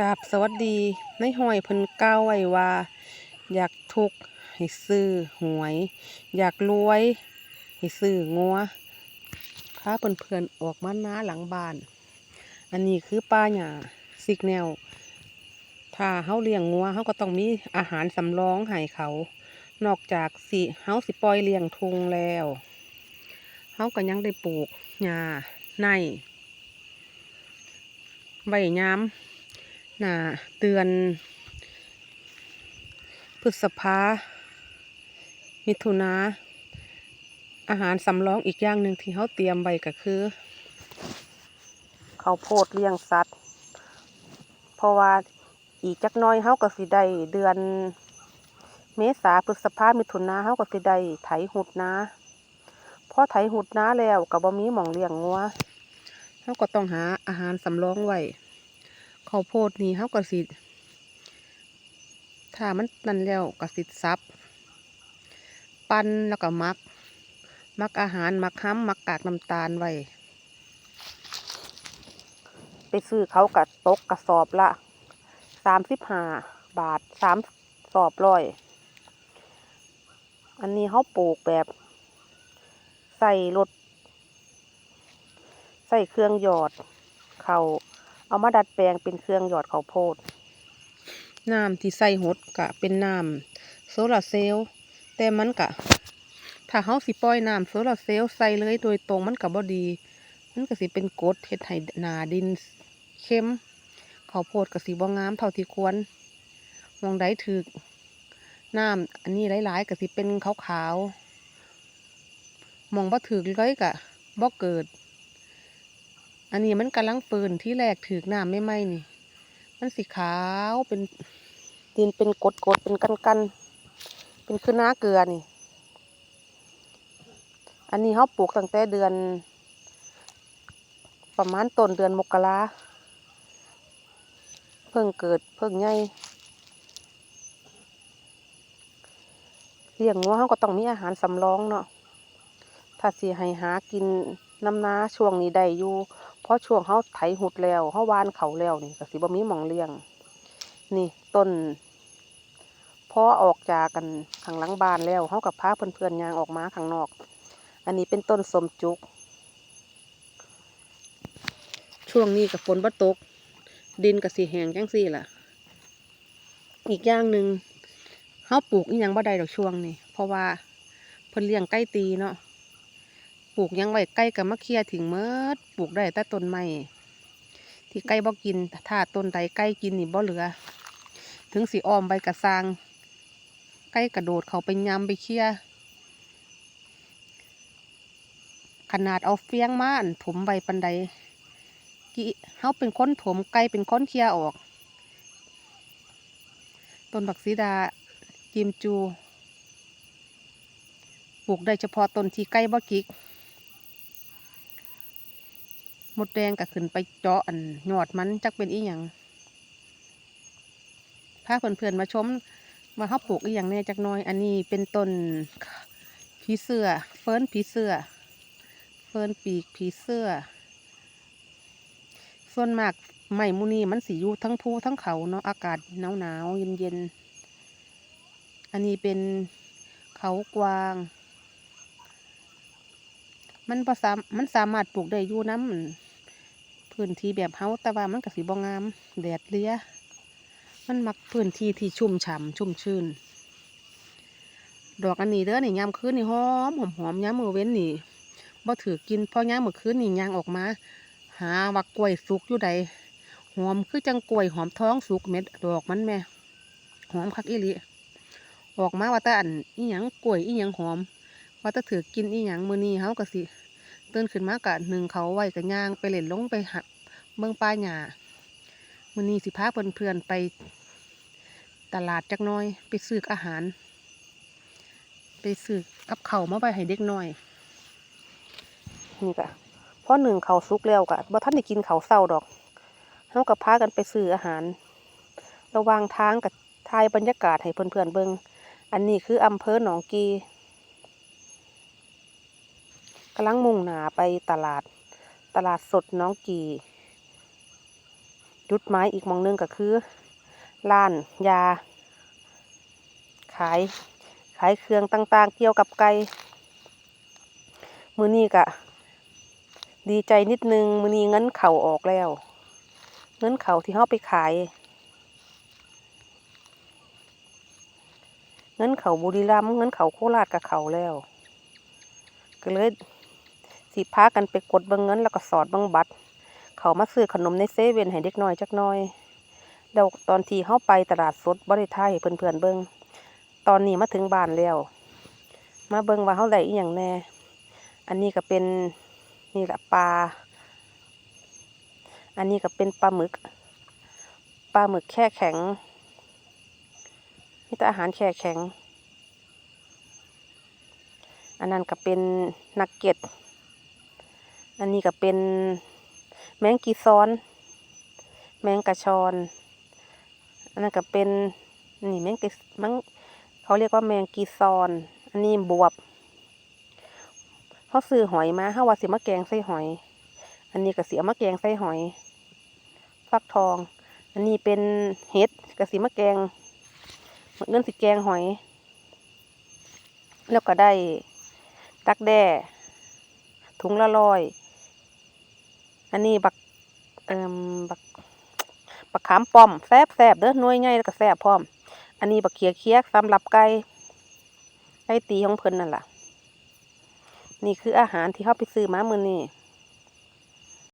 กราบสวัสดีในห้อยเพิ่นกล่าวไว้ว่า อยากทุกข์ให้ซื้อหวย อยากรวยให้ซื้องัวพาเพื่อนๆออกมาหน้าหลังบ้าน อันนี้คือป้าหญ้าซิกแนว ถ้าเฮาเลี้ยงงัวเฮาก็ต้องมีอาหารสำรองให้เขา นอกจากสิเฮาสิปล่อยเลี้ยงทุงแล้วเฮาก็ยังได้ปลูกหญ้าในใบยาม หนาเดือน พฤษภา มิถุนา อาหารสำรองอีกอย่างหนึ่งที่เขาเตรียมไว้ก็คือข้าวโพดเลี้ยงสัตว์ เพราะว่าอีกจักน้อยเขาก็สิได้เดือน เมษาพฤษภามิถุนาเขาก็สิได้ไถหุดนาพอไถหุดนาแล้วก็บ่มีหม่องเลี้ยงงัวเขาก็ต้องหาอาหารสำรองไว้ ข้าวโพดนี่เขาก็สิถ้ามันนั่นแล้วก็สิซับ ปั้นแล้วก็มัก มักอาหารมักห้ำมักกากน้ำตาลไว้ ไปซื้อเขากับตกกระสอบละสามสิบห้าบาทสามสอบร้อย อันนี้เขาปลูกแบบใส่รถใส่เครื่องหยอดเขา เอามาดัดแปลงเป็นเครื่องหยอดข้าวโพด น้ำที่ใส่หดกะเป็นน้ำโซลาร์เซลล์แต่มันกะ ถ้าเฮาสิปล่อยน้ำโซลาร์เซลล์ใส่เลยโดยตรงมันกะบ่ดี มันก็สิเป็นกรดเฮ็ดให้นาดินเข้มข้าวโพดก็สิบ่งามเท่าที่ควรมองใดถึกน้ำอันนี้หลายๆก็สิเป็นขาวๆมองบ่ถึกเลยกะบ่เกิด อันนี้มันกำลังเปิ่นที่แรกถึกน้ำไม่ไหมนี่ มันสีขาวเป็นดินเป็นกดกดเป็นกันกันเป็นคือหน้าเกลือนี่ อันนี้เขาปลูกตั้งแต่เดือน ประมาณต้นเดือนมกราเพิ่งเกิดเพิ่งใหญ่เลี้ยงงัวเขาก็ต้องมีอาหารสำรองเนาะถ้าสิให้หากินน้ำนาช่วงนี้ได้อยู่ พราะช่วงเขาไถหุดแล้วเขาวานเขาแล้วนี่ก็สิบ่มีหมองเลี้ยง นี่ต้นพอออกจากกันข้างหลังบ้านแล้วเขากับพาเพื่อนๆยางออกมาข้างนอก อันนี้เป็นต้นสมจุก ช่วงนี้กับฝนบ่ตก ดินกับสีแห้งจังสี่ล่ะ อีกอย่างหนึ่งเขาปลูกอีหยังบ่ได้ดอกช่วงนี้เพราะว่าเพิ่นเลี้ยงไก่ตีเนาะ ปลูกยังไว้ใกล้กับมะเขียถึงเมื่อปลูกได้แต่ต้นไม้ที่ใกล้บ่กินถ้าต้นใดใกล้กินนี่บ่เหลือ ถึงสีอ้อมใบกระซางใกล้กระโดดเขาไปยำไปเคี่ยขนาดเอาเฟียงมานถมใบปันใดกี่เฮาเป็นค้นถมไก่เป็นค้นเคี่ยออกต้นบักซีดาจิมจู ปลูกได้เฉพาะต้นที่ใกล้บ่กิก มดแดงก็ขึ้นไปเจาะอันยอดมันจักเป็นอีหยังพาเพื่อนๆมาชมมาเขาปลูกอีหยังแน่จักน้อย อันนี้เป็นต้นผีเสื้อ เฟิร์นผีเสื้อ เฟิร์นปีกผีเสื้อ ส่วนมากไม้มูนี่มันสีอยู่ทั้งภูทั้งเขาเนาะอากาศหนาวหนาวเย็นเย็นๆอันนี้เป็นเขากวาง มันประสามมันสามารถปลูกได้อยู่น้ำ พื้นที่แบบเฮาแต่ว่ามันก็สีบงาม แดดเลี้ยมันมักพื้นที่ที่ชุ่มฉ่ำชุ่มชื่น ดอกอันนี้เด้อนี่ยามคืนนี่หอมหอมหอมยามมือเว้นนี่บ่ถือกินเพราะยามมือคืนนี่ยางออกมา หาว่ากล้วยสุกอยู่ใดหอมคือจังกล้วยหอมท้องสุกเม็ดดอกมันแม่หอมคักอีหลีออกมาว่าแต่อันอีหยังกล้วยอีหยังหอม ว่าแต่ถือกินอีหยังมือนี้เฮาก็สิ ตื่นขึ้นมากะหนึ่งเขาไหวกับย่างไปเล่นลงไปหับเมืองป้าหญ้ามื้อนี้สิพาเพื่อนๆไปตลาดจักน้อยไปซื้ออาหาร ไปซื้อกับเขามาไว้ให้เด็กน้อยนี่กะพอหนึ่งเขาวสุกแล้วกะบ่ท่านได้กินเขาเศร้าดอกเฮากับพากันไปซื้ออาหาร ระหว่างทางกับทายบรรยากาศให้เพื่อนๆเบิ่งอันนี้คืออำเภอหนองกี กำลังมุ่งหนาไปตลาด ตลาดสดน้องกีโจุดหมายอีกมองหนึงก็คือร้านยา ขาย ขายเครื่องต่างๆ เกี่ยวกับไก่มือนี้ก็ดีใจนิดนึง มือนี้เงินเข่าออกแล้ว เงินเข่าที่เขาไปขาย เงินเข่าบุรีรัมย์เงินเข่าโคราชกับเขาแล้ว ก็เลย สิพากันไปกดเบิงเงินแล้วก็สอดเบิงบัตร เขามาซื้อขนมในเซเว่นให้เด็กน้อยจักน้อยแล้วตอนที่เข้าไปตลาดสดบริไทยเพื่อนๆเบิงตอนนี้มาถึงบ้านแล้ว มาเบิงว่าเขาได้อีหยังแน่ อันนี้ก็เป็นนี่แหละปลา อันนี้ก็เป็นปลาหมึก ปลาหมึกแค่แข็งนี่แต่อาหารแช่แข็ง อันนั้นก็เป็นนักเก็ต อันนี้ก็เป็นแมงกีซ้อน แมงกระชอนอันนั้นก็เป็นนี่แมงกีมังเขาเรียกว่าแมงกีซอน อันนี้บวบเขาซื้อหอยมาเขาว่าสิมาแกงใส่หอย อันนี้ก็สิเอามาแกงใส่หอย ฟักทอง อันนี้เป็นเห็ดกระสีมะแกงเงินสิแกงหอย แล้วก็ได้ตักแด้ถุงละร้อย อันนี้บักเอ่มบักบักขามป้อมแซบแซบเด้อหน่วยใหญ่แล้วก็แซบพร้อม อันนี้บักเขียเคียกสำหรับไก่ไก่ตีของเพิ่นนั่นล่ะ นี่คืออาหารที่เขาไปซื้อมามื้อนี้